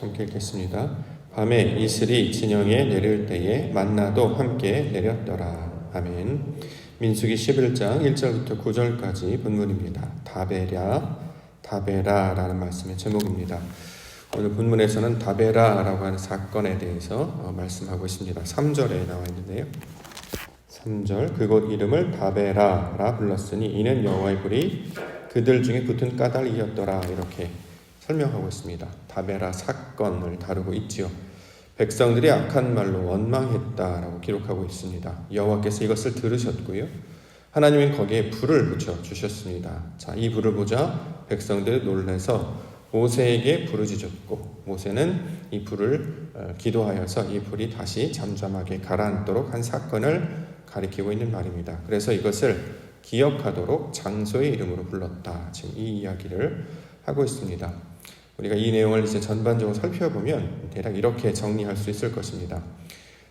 함께 읽겠습니다. 밤에 이슬이 진영에 내릴 때에 만나도 함께 내렸더라. 아멘. 민수기 11장 1절부터 9절까지 본문입니다. 다베랴, 다베라라는 말씀의 제목입니다. 오늘 본문에서는 다베라라고 하는 사건에 대해서 어, 말씀하고 있습니다. 3절에 나와 있는데요. 3절 그곳 이름을 다베라라 불렀으니 이는 여호와의 불이 그들 중에 붙은 까닭이었더라 이렇게 설명하고 있습니다. 다베라 사건을 다루고 있지요. 백성들이 악한 말로 원망했다라고 기록하고 있습니다. 여호와께서 이것을 들으셨고요. 하나님은 거기에 불을 붙여 주셨습니다. 자, 이 불을 보자 백성들이 놀라서 모세에게 부르짖었고 모세는 이 불을 어, 기도하여서 이 불이 다시 잠잠하게 가라앉도록 한 사건을 가리키고 있는 말입니다. 그래서 이것을 기억하도록 장소의 이름으로 불렀다. 지금 이 이야기를 하고 있습니다. 우리가 이 내용을 이제 전반적으로 살펴보면 대략 이렇게 정리할 수 있을 것입니다.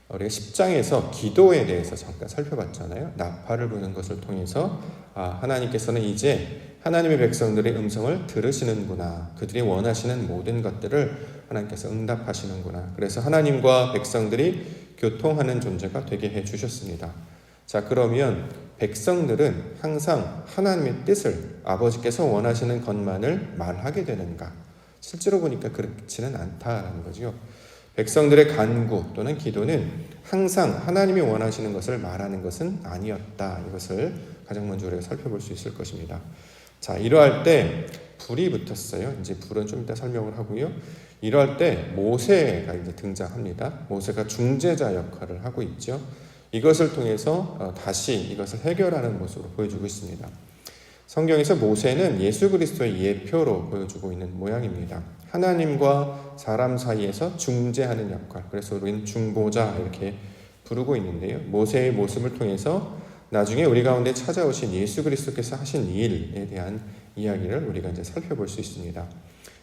우리가 10장에서 기도에 대해서 잠깐 살펴봤잖아요. 나팔을 부는 것을 통해서 아, 하나님께서는 이제 하나님의 백성들의 음성을 들으시는구나. 그들이 원하시는 모든 것들을 하나님께서 응답하시는구나. 그래서 하나님과 백성들이 교통하는 존재가 되게 해 주셨습니다. 자, 그러면 백성들은 항상 하나님의 뜻을 아버지께서 원하시는 것만을 말하게 되는가? 실제로 보니까 그렇지는 않다라는 거죠. 백성들의 간구 또는 기도는 항상 하나님이 원하시는 것을 말하는 것은 아니었다. 이것을 가장 먼저 우리가 살펴볼 수 있을 것입니다. 자, 이러할 때 불이 붙었어요. 이제 불은 좀 이따 설명을 하고요. 이러할 때 모세가 이제 등장합니다. 모세가 중재자 역할을 하고 있죠. 이것을 통해서 어, 다시 이것을 해결하는 모습으로 보여주고 있습니다. 성경에서 모세는 예수 그리스도의 예표로 보여주고 있는 모양입니다. 하나님과 사람 사이에서 중재하는 역할. 그래서 우리는 중보자 이렇게 부르고 있는데요. 모세의 모습을 통해서 나중에 우리 가운데 찾아오신 예수 그리스도께서 하신 일에 대한 이야기를 우리가 이제 살펴볼 수 있습니다.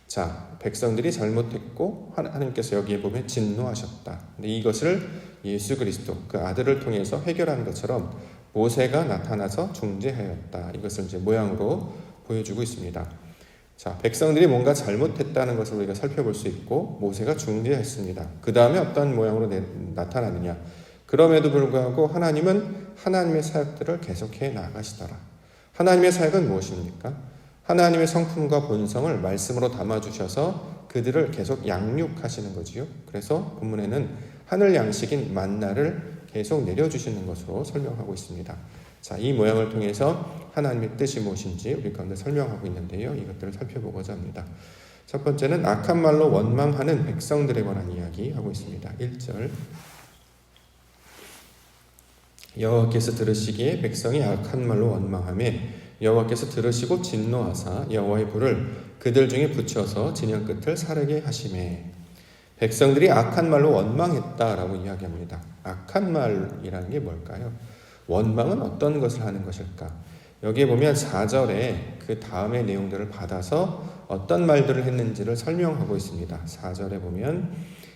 자, 백성들이 잘못했고 하나님께서 여기에 보면 진노하셨다. 근데 이것을 예수 그리스도 그 아들을 통해서 해결한 것처럼 모세가 나타나서 중재하였다. 이것을 이제 모양으로 보여주고 있습니다. 자, 백성들이 뭔가 잘못했다는 것을 우리가 살펴볼 수 있고 모세가 중재했습니다. 그 다음에 어떤 모양으로 나타나느냐? 그럼에도 불구하고 하나님은 하나님의 사역들을 계속해 나가시더라. 하나님의 사역은 무엇입니까? 하나님의 성품과 본성을 말씀으로 담아주셔서 그들을 계속 양육하시는 거지요. 그래서 본문에는 하늘 양식인 만나를 계속 내려주시는 것으로 설명하고 있습니다. 자, 이 모양을 통해서 하나님의 뜻이 무엇인지 우리 가운데 설명하고 있는데요. 이것들을 살펴보고자 합니다. 첫 번째는 악한 말로 원망하는 백성들에 관한 이야기 하고 있습니다. 1절. 여호와께서 들으시기에 백성이 악한 말로 원망함에 여호와께서 들으시고 진노하사 여호와의 불을 그들 중에 붙여서 진영 끝을 사르게 하심에 백성들이 악한 말로 원망했다라고 이야기합니다. 악한 말이라는 게 뭘까요? 원망은 어떤 것을 하는 것일까? 여기에 보면 4절에 그 다음의 내용들을 받아서 어떤 말들을 했는지를 설명하고 있습니다. 4절에 보면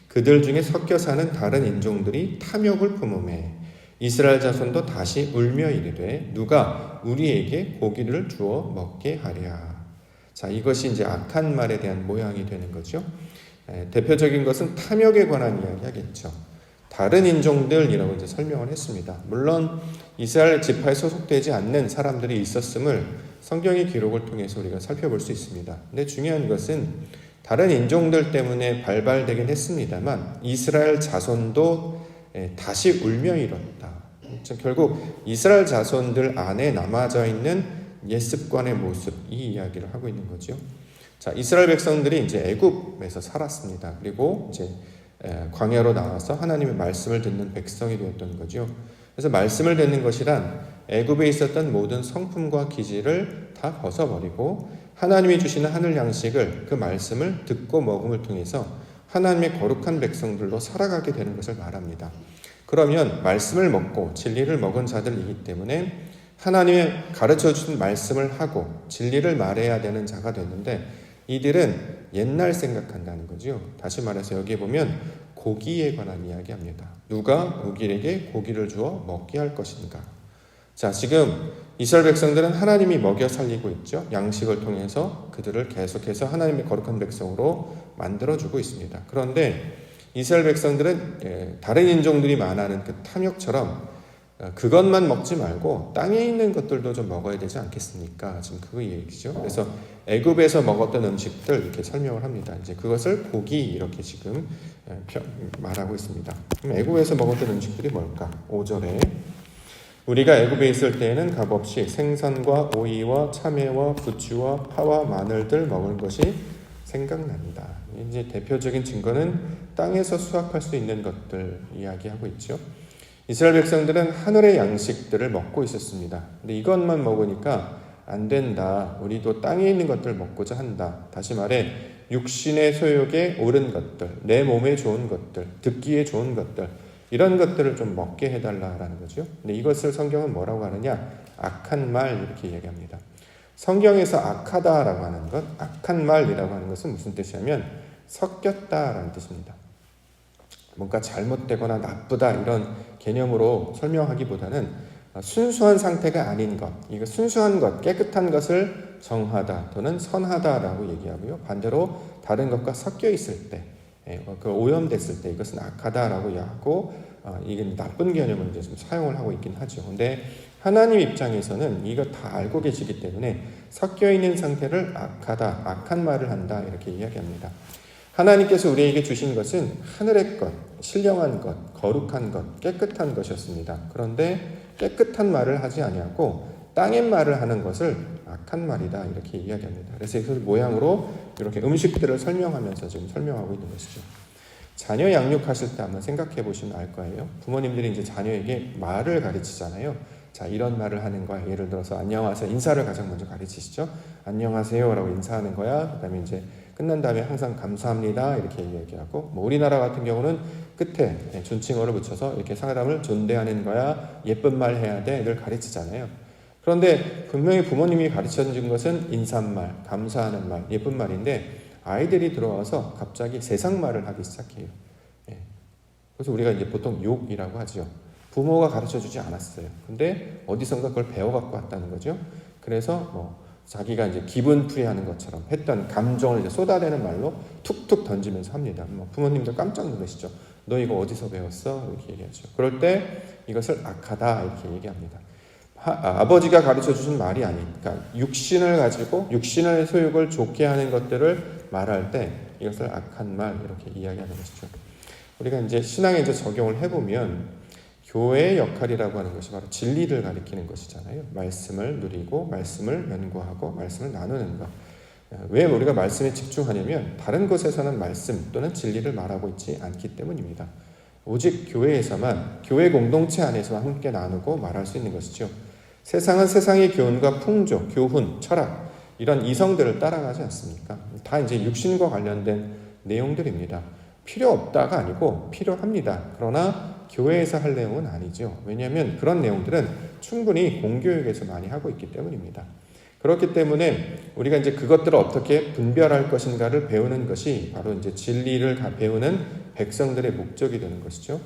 그들 중에 섞여 사는 다른 인종들이 탐욕을 품음에 이스라엘 자손도 다시 울며 이르되 누가 우리에게 고기를 주어 먹게 하랴. 자, 이것이 이제 악한 말에 대한 모양이 되는 거죠. 대표적인 것은 탐욕에 관한 이야기 하겠죠. 다른 인종들이라고 이제 설명을 했습니다. 물론 이스라엘 지파에 소속되지 않는 사람들이 있었음을 성경의 기록을 통해서 우리가 살펴볼 수 있습니다. 근데 중요한 것은 다른 인종들 때문에 발발되긴 했습니다만 이스라엘 자손도 다시 울며 일었다. 결국 이스라엘 자손들 안에 남아져 있는 옛습관의 모습 이 이야기를 하고 있는 거죠. 자, 이스라엘 백성들이 이제 애굽에서 살았습니다. 그리고 이제 광야로 나와서 하나님의 말씀을 듣는 백성이 되었던 거죠. 그래서 말씀을 듣는 것이란 애굽에 있었던 모든 성품과 기질을 다 벗어버리고 하나님이 주시는 하늘 양식을 그 말씀을 듣고 먹음을 통해서 하나님의 거룩한 백성들로 살아가게 되는 것을 말합니다. 그러면 말씀을 먹고 진리를 먹은 자들이기 때문에 하나님의 가르쳐 주신 말씀을 하고 진리를 말해야 되는 자가 됐는데 이들은 옛날 생각한다는 거죠. 다시 말해서 여기에 보면 고기에 관한 이야기합니다. 누가 우길에게 고기를 주어 먹게 할 것인가? 자, 지금 이스라엘 백성들은 하나님이 먹여 살리고 있죠. 양식을 통해서 그들을 계속해서 하나님의 거룩한 백성으로 만들어주고 있습니다. 그런데 이스라엘 백성들은 예, 다른 인종들이 말하는 그 탐욕처럼 어, 그것만 먹지 말고 땅에 있는 것들도 좀 먹어야 되지 않겠습니까? 지금 그 얘기죠. 그래서 애굽에서 먹었던 음식들 이렇게 설명을 합니다. 이제 그것을 고기 이렇게 지금 예, 펴- 말하고 있습니다. 그럼 애굽에서 먹었던 음식들이 뭘까? 5절에 우리가 애굽에 있을 때에는 값없이 생선과 오이와 참외와 부추와 파와 마늘들 먹은 것이 생각난다. 이제 대표적인 증거는 땅에서 수확할 수 있는 것들 이야기하고 있죠. 이스라엘 백성들은 하늘의 양식들을 먹고 있었습니다. 근데 이것만 먹으니까 안 된다. 우리도 땅에 있는 것들 먹고자 한다. 다시 말해 육신의 소욕에 옳은 것들, 내 몸에 좋은 것들, 듣기에 좋은 것들 이런 것들을 좀 먹게 해달라라는 거죠. 근데 이것을 성경은 뭐라고 하느냐? 악한 말 이렇게 얘기합니다. 성경에서 악하다라고 하는 것, 악한 말이라고 하는 것은 무슨 뜻이냐면 섞였다라는 뜻입니다. 뭔가 잘못되거나 나쁘다 이런 개념으로 설명하기보다는 순수한 상태가 아닌 것, 이거 순수한 것, 깨끗한 것을 정하다 또는 선하다라고 얘기하고요. 반대로 다른 것과 섞여 있을 때, 예, 그 오염됐을 때 이것은 악하다라고 하고 어, 이게 나쁜 개념을 이제 좀 사용을 하고 있긴 하죠. 근데 하나님 입장에서는 이거 다 알고 계시기 때문에 섞여 있는 상태를 악하다, 악한 말을 한다 이렇게 이야기합니다. 하나님께서 우리에게 주신 것은 하늘의 것, 신령한 것, 거룩한 것, 깨끗한 것이었습니다. 그런데 깨끗한 말을 하지 아니하고 땅의 말을 하는 것을 악한 말이다 이렇게 이야기합니다. 그래서 이것을 모양으로 이렇게 음식들을 설명하면서 지금 설명하고 있는 것이죠. 자녀 양육하실 때 한번 생각해 보시면 알 거예요. 부모님들이 이제 자녀에게 말을 가르치잖아요. 자, 이런 말을 하는 거야. 예를 들어서 안녕하세요. 인사를 가장 먼저 가르치시죠. 안녕하세요라고 인사하는 거야. 그다음에 이제 끝난 다음에 항상 감사합니다 이렇게 얘기하고 뭐 우리나라 같은 경우는 끝에 존칭어를 붙여서 이렇게 사람을 존대하는 거야 예쁜 말 해야 돼를 가르치잖아요. 그런데 분명히 부모님이 가르쳐 준 것은 인사말, 감사하는 말, 예쁜 말인데 아이들이 들어와서 갑자기 세상 말을 하기 시작해요. 예. 그래서 우리가 이제 보통 욕이라고 하죠. 부모가 가르쳐 주지 않았어요. 근데 어디선가 그걸 배워갖고 왔다는 거죠. 그래서 뭐 자기가 이제 기분 풀이하는 것처럼 했던 감정을 이제 쏟아내는 말로 툭툭 던지면서 합니다. 뭐 부모님도 깜짝 놀라시죠. 너 이거 어디서 배웠어? 이렇게 얘기하죠. 그럴 때 이것을 악하다 이렇게 얘기합니다. 아, 버지가 가르쳐 주신 말이 아니니까 육신을 가지고 육신의 소욕을 좋게 하는 것들을 말할 때 이것을 악한 말 이렇게 이야기하는 것이죠. 우리가 이제 신앙에 이제 적용을 해보면 교회의 역할이라고 하는 것이 바로 진리를 가리키는 것이잖아요. 말씀을 누리고 말씀을 연구하고 말씀을 나누는 것. 왜 우리가 말씀에 집중하냐면 다른 곳에서는 말씀 또는 진리를 말하고 있지 않기 때문입니다. 오직 교회에서만 교회 공동체 안에서만 함께 나누고 말할 수 있는 것이죠. 세상은 세상의 교훈과 풍조, 교훈, 철학 이런 이성들을 따라가지 않습니까? 다 이제 육신과 관련된 내용들입니다. 필요 없다가 아니고 필요합니다. 그러나 교회에서 할 내용은 아니죠. 왜냐하면 그런 내용들은 충분히 공교육에서 많이 하고 있기 때문입니다. 그렇기 때문에 우리가 이제 그것들을 어떻게 분별할 것인가를 배우는 것이 바로 이제 진리를 배우는 백성들의 목적이 되는 것이죠.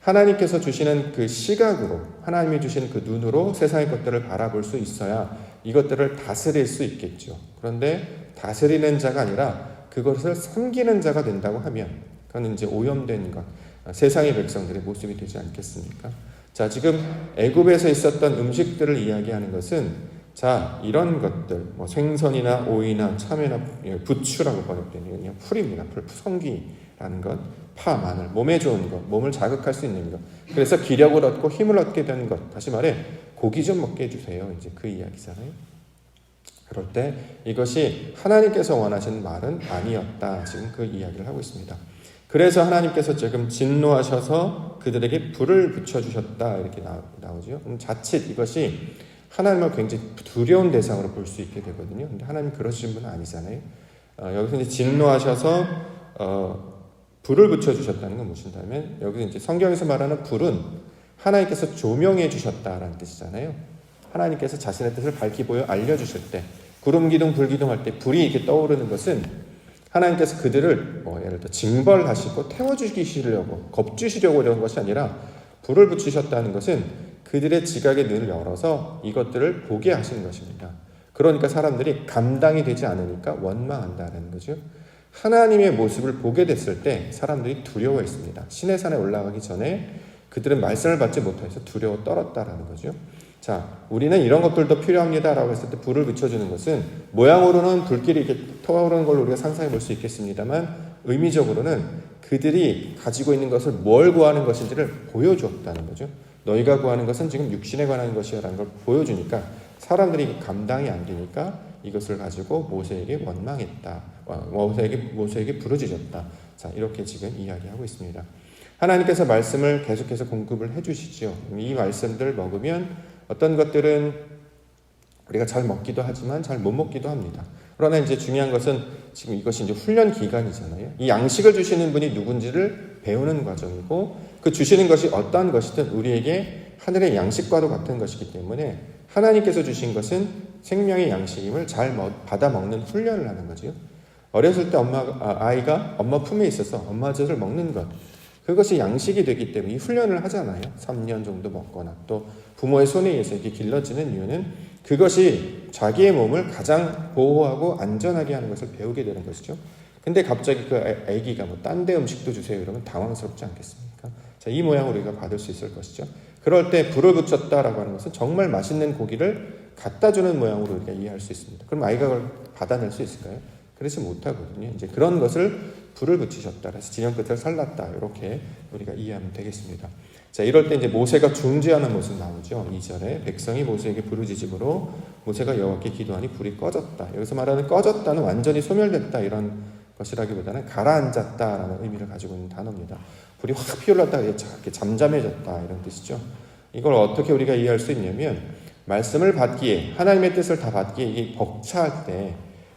하나님께서 주시는 그 시각으로, 하나님이 주신 그 눈으로 세상의 것들을 바라볼 수 있어야 이것들을 다스릴 수 있겠죠. 그런데 다스리는 자가 아니라 그것을 섬기는 자가 된다고 하면 그건 이제 오염된 것, 세상의 백성들의 모습이 되지 않겠습니까? 자, 지금 애굽에서 있었던 음식들을 이야기하는 것은 자, 이런 것들, 뭐 생선이나 오이나 참외나 부추라고 번역된 그냥 풀입니다. 풀, 성기라는 것, 파, 마늘, 몸에 좋은 것, 몸을 자극할 수 있는 것. 그래서 기력을 얻고 힘을 얻게 되는 것. 다시 말해, 고기 좀 먹게 해주세요. 이제 그 이야기잖아요. 그럴 때 이것이 하나님께서 원하신 말은 아니었다. 지금 그 이야기를 하고 있습니다. 그래서 하나님께서 지금 진노하셔서 그들에게 불을 붙여주셨다. 이렇게 나오죠. 자칫 이것이 하나님을 굉장히 두려운 대상으로 볼 수 있게 되거든요. 근데 하나님 그러신 분은 아니잖아요. 어, 여기서 이제 진노하셔서 어, 불을 붙여 주셨다는 건 무엇이냐면 여기서 이제 성경에서 말하는 불은 하나님께서 조명해 주셨다라는 뜻이잖아요. 하나님께서 자신의 뜻을 밝히 보여 알려 주실 때 구름 기둥 불 기둥 할 때 불이 이렇게 떠오르는 것은 하나님께서 그들을 뭐 예를 들어 징벌하시고 태워주시려고 겁주시려고 이런 것이 아니라 불을 붙이셨다는 것은 그들의 지각의 눈을 열어서 이것들을 보게 하시는 것입니다. 그러니까 사람들이 감당이 되지 않으니까 원망한다는 거죠. 하나님의 모습을 보게 됐을 때 사람들이 두려워했습니다. 신의 산에 올라가기 전에 그들은 말씀을 받지 못해서 두려워 떨었다라는 거죠. 자, 우리는 이런 것들도 필요합니다라고 했을 때 불을 붙여주는 것은 모양으로는 불길이 이렇게 타오르는 걸 우리가 상상해 볼 수 있겠습니다만 의미적으로는 그들이 가지고 있는 것을 뭘 구하는 것인지를 보여주었다는 거죠. 너희가 구하는 것은 지금 육신에 관한 것이라는 걸 보여주니까 사람들이 감당이 안 되니까 이것을 가지고 모세에게 원망했다. 모세에게 모세에게 부르짖었다. 자, 이렇게 지금 이야기하고 있습니다. 하나님께서 말씀을 계속해서 공급을 해 주시죠. 이 말씀들을 먹으면 어떤 것들은 우리가 잘 먹기도 하지만 잘 못 먹기도 합니다. 그러나 이제 중요한 것은 지금 이것이 이제 훈련 기간이잖아요. 이 양식을 주시는 분이 누군지를 배우는 과정이고 그 주시는 것이 어떠한 것이든 우리에게 하늘의 양식과도 같은 것이기 때문에 하나님께서 주신 것은 생명의 양식임을 잘 받아 먹는 훈련을 하는 거지요. 어렸을 때 엄마 아, 아이가 엄마 품에 있어서 엄마 젖을 먹는 것 그것이 양식이 되기 때문에 이 훈련을 하잖아요. 3년 정도 먹거나 또 부모의 손에 의해서 이렇게 길러지는 이유는 그것이 자기의 몸을 가장 보호하고 안전하게 하는 것을 배우게 되는 것이죠. 근데 갑자기 그 아기가 뭐 딴 데 음식도 주세요 이러면 당황스럽지 않겠습니까? 자, 이 모양으로 우리가 받을 수 있을 것이죠. 그럴 때 불을 붙였다라고 하는 것은 정말 맛있는 고기를 갖다 주는 모양으로 우리가 이해할 수 있습니다. 그럼 아이가 그걸 받아낼 수 있을까요? 그렇지 못하거든요. 이제 그런 것을 불을 붙이셨다. 그래서 진영 끝을 살랐다. 이렇게 우리가 이해하면 되겠습니다. 자, 이럴 때 이제 모세가 중재하는 모습 나오죠. 2절에 백성이 모세에게 부르짖음으로 모세가 여호와께 기도하니 불이 꺼졌다. 여기서 말하는 꺼졌다는 완전히 소멸됐다 이런 것이라기보다는 가라앉았다라는 의미를 가지고 있는 단어입니다. 불이 확 피어올랐다가 이렇게 잠잠해졌다 이런 뜻이죠. 이걸 어떻게 우리가 이해할 수 있냐면 말씀을 받기에 하나님의 뜻을 다 받기에 이게 벅차할 때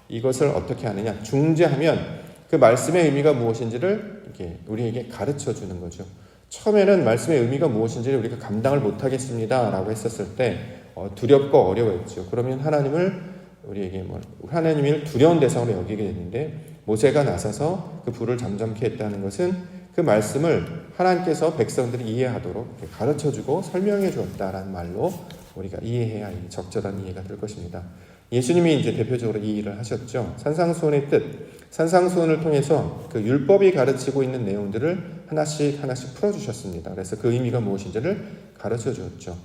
이것을 어떻게 하느냐 중재하면 그 말씀의 의미가 무엇인지를 이렇게 우리에게 가르쳐 주는 거죠. 처음에는 말씀의 의미가 무엇인지를 우리가 감당을 못하겠습니다. 라고 했었을 때 어, 두렵고 어려웠죠. 그러면 하나님을 우리에게 뭐 하나님을 두려운 대상으로 여기게 됐는데 모세가 나서서 그 불을 잠잠케 했다는 것은 그 말씀을 하나님께서 백성들이 이해하도록 가르쳐 주고 설명해 주었다라는 말로 우리가 이해해야 적절한 이해가 될 것입니다. 예수님이 이제 대표적으로 이 일을 하셨죠. 산상수훈의 뜻, 산상수훈을 통해서 그 율법이 가르치고 있는 내용들을 하나씩 하나씩 풀어주셨습니다. 그래서 그 의미가 무엇인지를 가르쳐 주었죠.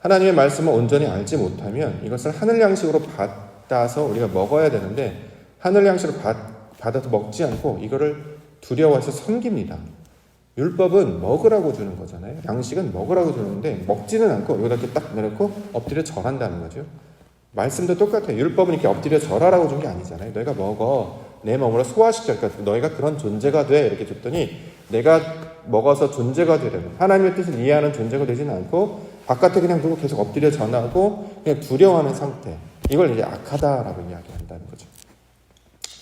하나님의 말씀을 온전히 알지 못하면 이것을 하늘 양식으로 받아서 우리가 먹어야 되는데 하늘 양식으로 받, 받아서 먹지 않고 이거를 두려워해서 섬깁니다. 율법은 먹으라고 주는 거잖아요. 양식은 먹으라고 주는데 먹지는 않고 여기다 이렇게 딱 내놓고 엎드려 절한다는 거죠. 말씀도 똑같아요. 율법은 이렇게 엎드려 절하라고 준 게 아니잖아요. 너희가 먹어. 내 몸으로 소화시켜. 그러니까 너희가 그런 존재가 돼. 이렇게 줬더니 내가 먹어서 존재가 되려는 하나님의 뜻을 이해하는 존재가 되지는 않고 바깥에 그냥 두고 계속 엎드려 전하고 그냥 두려워하는 상태. 이걸 이제 악하다라고 이야기한다는 거죠.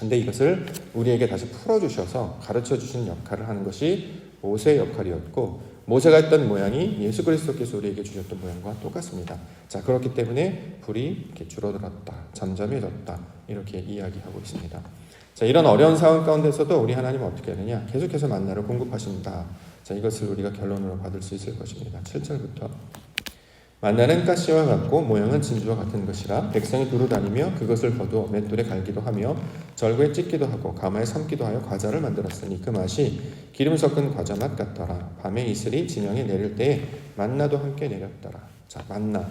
근데 이것을 우리에게 다시 풀어주셔서 가르쳐 주시는 역할을 하는 것이 모세의 역할이었고 모세가 했던 모양이 예수 그리스도께서 우리에게 주셨던 모양과 똑같습니다. 자, 그렇기 때문에 불이 이렇게 줄어들었다, 잠잠해졌다, 이렇게 이야기하고 있습니다. 자, 이런 어려운 상황 가운데서도 우리 하나님은 어떻게 하느냐? 계속해서 만나를 공급하신다. 자, 이것을 우리가 결론으로 받을 수 있을 것입니다. 7절부터. 만나는 가시와 같고 모양은 진주와 같은 것이라 백성이 두루 다니며 그것을 거두어 맷돌에 갈기도 하며 절구에 찢기도 하고 가마에 삶기도 하여 과자를 만들었으니 그 맛이 기름 섞은 과자 맛 같더라. 밤에 이슬이 진영에 내릴 때에 만나도 함께 내렸더라. 자 만나.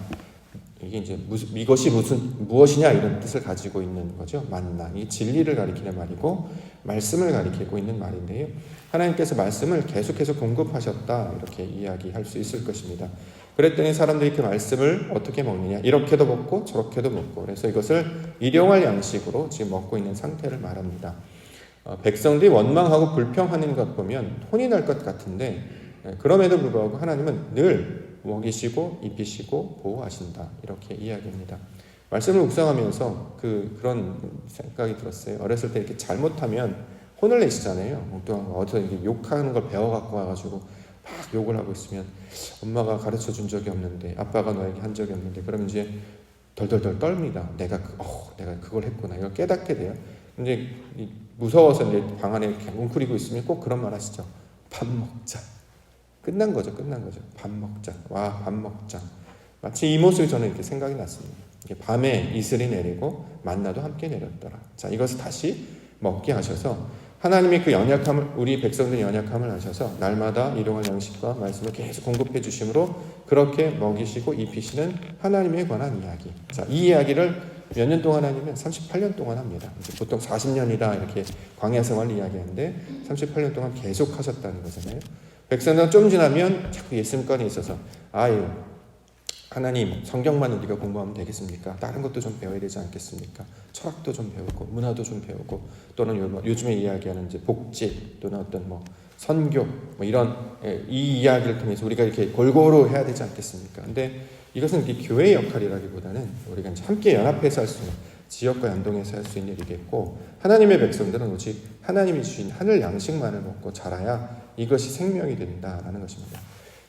이게 이제 무슨 이것이 무슨 무엇이냐 이런 뜻을 가지고 있는 거죠. 만나. 이 진리를 가리키는 말이고 말씀을 가리키고 있는 말인데요. 하나님께서 말씀을 계속해서 공급하셨다. 이렇게 이야기할 수 있을 것입니다. 그랬더니 사람들이 그 말씀을 어떻게 먹느냐 이렇게도 먹고 저렇게도 먹고 그래서 이것을 일용할 양식으로 지금 먹고 있는 상태를 말합니다. 어, 백성들이 원망하고 불평하는 것 보면 혼이 날 것 같은데 예, 그럼에도 불구하고 하나님은 늘 먹이시고 입히시고 보호하신다 이렇게 이야기합니다. 말씀을 묵상하면서 그 그런 생각이 들었어요. 어렸을 때 이렇게 잘못하면 혼을 내시잖아요. 엉뚱한 거 어디서 이렇게 욕하는 걸 배워갖고 와가지고 막 욕을 하고 있으면 엄마가 가르쳐 준 적이 없는데 아빠가 너에게 한 적이 없는데 그러면 이제 덜덜덜 떨립니다. 내가 그, 어, 내가 그걸 했구나. 이걸 깨닫게 돼요. 근데 무서워서 이제 방 안에 이렇게 웅크리고 있으면 꼭 그런 말 하시죠. 밥 먹자. 끝난 거죠. 끝난 거죠. 밥 먹자. 와, 밥 먹자. 마치 이 모습이 저는 이렇게 생각이 났습니다. 밤에 이슬이 내리고 만나도 함께 내렸더라. 자, 이것을 다시 먹게 하셔서 하나님이 그 연약함을 우리 백성들 연약함을 아셔서 날마다 일용할 양식과 말씀을 계속 공급해 주심으로 그렇게 먹이시고 입히시는 하나님에 관한 이야기. 자, 이 이야기를 몇 년 동안 하냐면 38년 동안 합니다. 보통 40년이다 이렇게 광야 생활을 이야기하는데 38년 동안 계속 하셨다는 거잖아요. 백성들 좀 지나면 자꾸 예수님권에 있어서 아유 하나님 성경만 우리가 공부하면 되겠습니까? 다른 것도 좀 배워야 되지 않겠습니까? 철학도 좀 배우고 문화도 좀 배우고 또는 요- 요즘에 이야기하는 이제 복지 또는 어떤 뭐 선교 뭐 이런 예, 이 이야기를 통해서 우리가 이렇게 골고루 해야 되지 않겠습니까? 근데 이것은 이 교회의 역할이라기보다는 우리가 함께 연합해서 할 수 있는 지역과 연동해서 할 수 있는 일이겠고 하나님의 백성들은 오직 하나님이 주신 하늘 양식만을 먹고 자라야 이것이 생명이 된다라는 것입니다.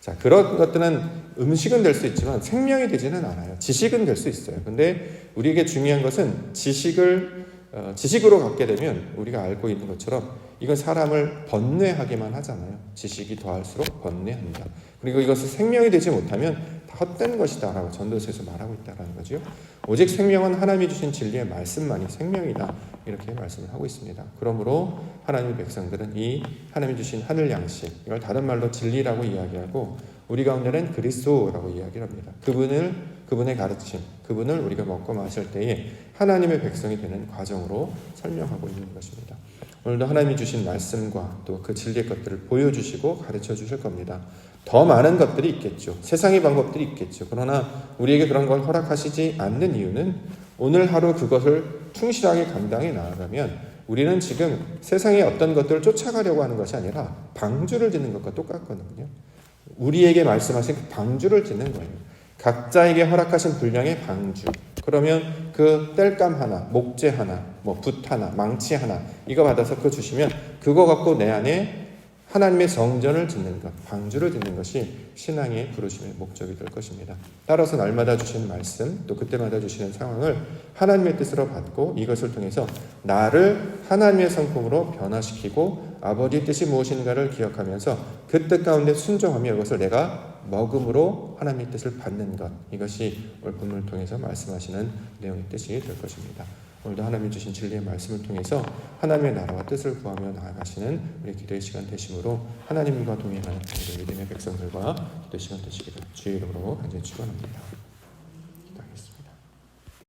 자, 그런 것들은 음식은 될 수 있지만 생명이 되지는 않아요. 지식은 될 수 있어요. 근데 우리에게 중요한 것은 지식을 어, 지식으로 갖게 되면 우리가 알고 있는 것처럼 이건 사람을 번뇌하게만 하잖아요. 지식이 더할수록 번뇌한다. 그리고 이것이 생명이 되지 못하면 다 헛된 것이다 라고 전도서에서 말하고 있다라는 거죠. 오직 생명은 하나님이 주신 진리의 말씀만이 생명이다. 이렇게 말씀을 하고 있습니다. 그러므로 하나님의 백성들은 이 하나님이 주신 하늘 양식, 이걸 다른 말로 진리라고 이야기하고 우리 가운데는 그리스도라고 이야기를 합니다. 그분을 그분의 가르침, 그분을 우리가 먹고 마실 때에 하나님의 백성이 되는 과정으로 설명하고 있는 것입니다. 오늘도 하나님이 주신 말씀과 또 그 진리의 것들을 보여주시고 가르쳐 주실 겁니다. 더 많은 것들이 있겠죠. 세상의 방법들이 있겠죠. 그러나 우리에게 그런 걸 허락하시지 않는 이유는 오늘 하루 그것을 충실하게 감당해 나아가면 우리는 지금 세상의 어떤 것들을 쫓아가려고 하는 것이 아니라 방주를 짓는 것과 똑같거든요. 우리에게 말씀하신 그 방주를 짓는 거예요. 각자에게 허락하신 분량의 방주. 그러면 그 땔감 하나, 목재 하나, 뭐 붓 하나, 망치 하나 이거 받아서 그거 주시면 그거 갖고 내 안에 하나님의 성전을 짓는 것, 방주를 짓는 것이 신앙의 부르심의 목적이 될 것입니다. 따라서 날마다 주시는 말씀, 또 그때마다 주시는 상황을 하나님의 뜻으로 받고 이것을 통해서 나를 하나님의 성품으로 변화시키고 아버지의 뜻이 무엇인가를 기억하면서 그 뜻 가운데 순종하며 이것을 내가 먹음으로 하나님의 뜻을 받는 것 이것이 오늘 본문을 통해서 말씀하시는 내용의 뜻이 될 것입니다. 오늘도 하나님이 주신 진리의 말씀을 통해서 하나님의 나라와 뜻을 구하며 나아가시는 우리 기도의 시간 되심으로 하나님과 동행하는 우리 믿음의 백성들과 기도 시간 되시기를 주의 이름으로 간절히 축원합니다.